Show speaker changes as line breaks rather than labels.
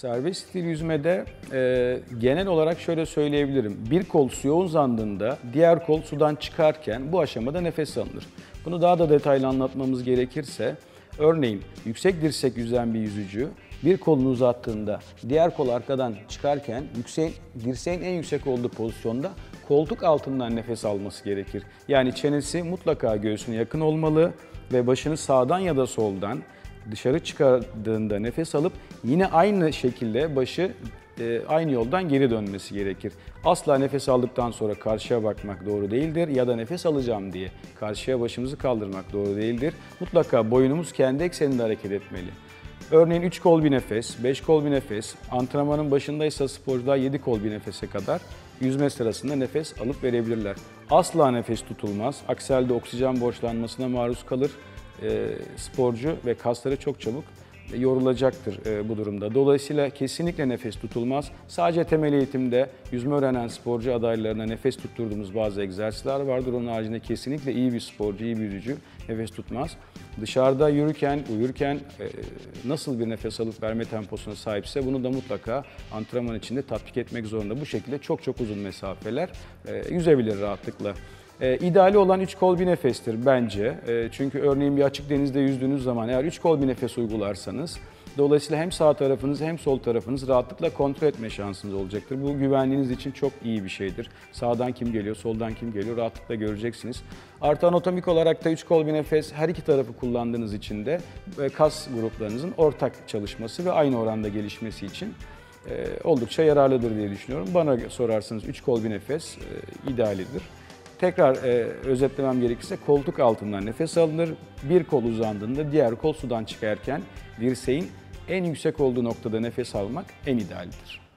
Serbest stil yüzmede e, genel olarak şöyle söyleyebilirim. Bir kol suya uzandığında diğer kol sudan çıkarken bu aşamada nefes alınır. Bunu daha da detaylı anlatmamız gerekirse örneğin yüksek dirsek yüzen bir yüzücü bir kolunu uzattığında diğer kol arkadan çıkarken yüksek, dirseğin en yüksek olduğu pozisyonda koltuk altından nefes alması gerekir. Yani çenesi mutlaka göğsüne yakın olmalı ve başını sağdan ya da soldan dışarı çıkardığında nefes alıp yine aynı şekilde başı e, aynı yoldan geri dönmesi gerekir. Asla nefes aldıktan sonra karşıya bakmak doğru değildir ya da nefes alacağım diye karşıya başımızı kaldırmak doğru değildir. Mutlaka boynumuz kendi ekseninde hareket etmeli. Örneğin 3 kol bir nefes, 5 kol bir nefes, antrenmanın başındaysa sporcular 7 kol bir nefese kadar yüzme sırasında nefes alıp verebilirler. Asla nefes tutulmaz. Aksi halde oksijen borçlanmasına maruz kalır e, sporcu ve kasları çok çabuk yorulacaktır e, bu durumda. Dolayısıyla kesinlikle nefes tutulmaz. Sadece temel eğitimde yüzme öğrenen sporcu adaylarına nefes tutturduğumuz bazı egzersizler vardır. Onun haricinde kesinlikle iyi bir sporcu, iyi bir yüzücü nefes tutmaz. Dışarıda yürürken, uyurken e, nasıl bir nefes alıp verme temposuna sahipse bunu da mutlaka antrenman içinde tatbik etmek zorunda. Bu şekilde çok çok uzun mesafeler yüzebilir rahatlıkla. E, ideali olan 3 kol bir nefestir bence. E, çünkü örneğin bir açık denizde yüzdüğünüz zaman eğer 3 kol bir nefes uygularsanız dolayısıyla hem sağ tarafınız hem sol tarafınız rahatlıkla kontrol etme şansınız olacaktır. Bu güvenliğiniz için çok iyi bir şeydir. Sağdan kim geliyor, soldan kim geliyor rahatlıkla göreceksiniz. Artı anatomik olarak da 3 kol bir nefes her iki tarafı kullandığınız için de e, kas gruplarınızın ortak çalışması ve aynı oranda gelişmesi için e, oldukça yararlıdır diye düşünüyorum. Bana sorarsanız 3 kol bir nefes e, idealidir. Tekrar e, özetlemem gerekirse koltuk altından nefes alınır. Bir kol uzandığında diğer kol sudan çıkarken dirseğin en yüksek olduğu noktada nefes almak en idealdir.